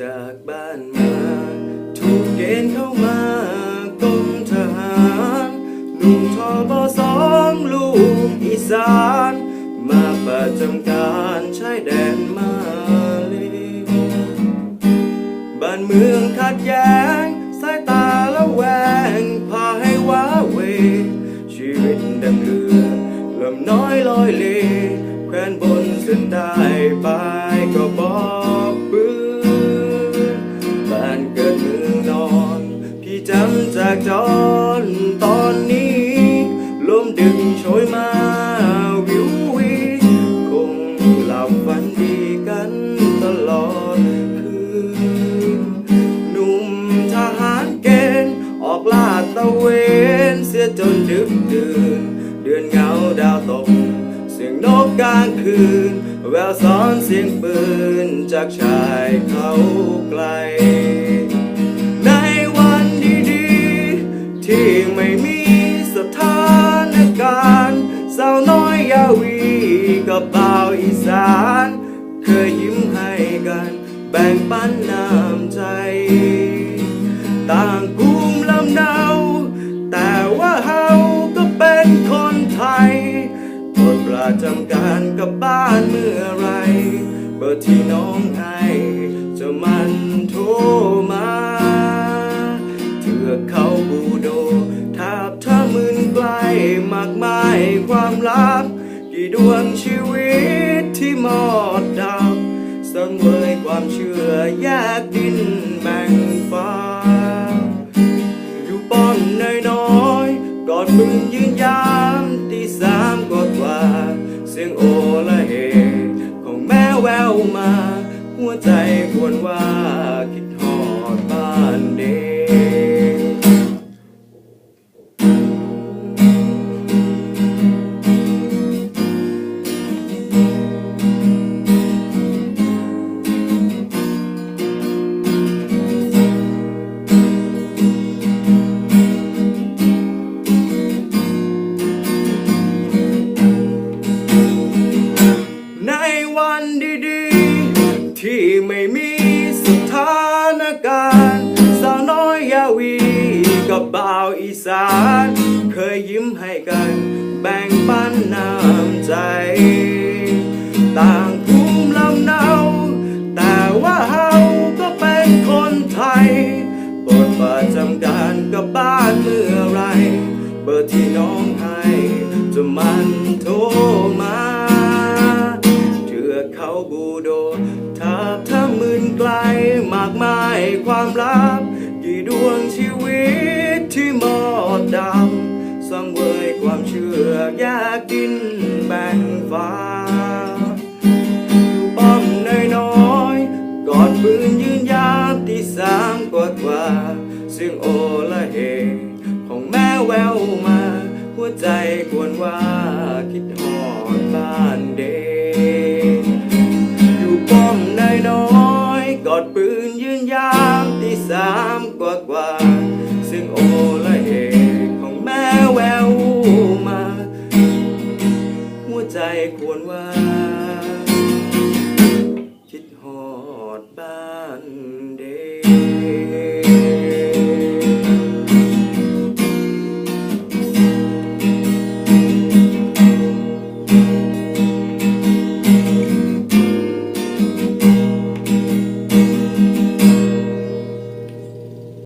จากบ้านมา ถูกเกณฑ์เข้ามากรมทหารหนุ่มทบสองลูกอีสาน มาประจำการชายแดนมาเลบ้านเมืองขัดแย้ง สายตาละแวง พาให้ว้าเว ชีวิตดังเรือลำน้อยลอยเลแควนบนเส้นได้ไป จำจากจอนตอนนี้ลมดึงโชยมาวิววีคงหลับฝันดีกันตลอดคืนหนุ่มทหารเกณฑ์ออกลาดตะเวนเสียจนดึกดื่น เดือนเงาดาวตก เสียงนกกลางคืน แววซ้อนเสียงปืนจากชายเขาไกล ที่ไม่มีสถานการณ์สาวน้อยยาวีกับบ่าวอีสาน เคยยิ้มให้กัน แบ่งปันน้ำใจ ต่างภูมิลำเนา แต่ว่าเฮาก็เป็นคนไทยปรดประจำการกับบ้านเมื่อไร เบอร์ที่น้องให้จะมันโทรมา ดวงชีวิตที่หมอดดับสังเวยความเชื่อแยกดินแบ่งฟ้า อยู่ป้อมน้อยๆกอดมึงยืนยามตีสามกว่ากว่า เสียงโอละเฮของแม่แววมา หัวใจควรว่าคิดหอดบ้านเด็ อีสาน เคยยิ้มให้กัน แบ่งปันน้ำใจ ต่างภูมิลำเนา แต่ว่าเฮาก็เป็นคนไทยโปรดประจำการกับบ้านเมื่อไร เบอร์ที่น้องให้จะมันโทรมาเทือกเขาบูโดทับถ้ามืนไกลมากมายความลับ สียงโอละเอของแม่แววมา หัวใจกวนว่าคิดหอดบ้านเดอยู่ป้อมนายน้อยกอดปืนยืนยามที่สามกว่ากว่าเสียงโอละเอของแม่แววมา หัวใจกวนว่า คิดหอดบ้าน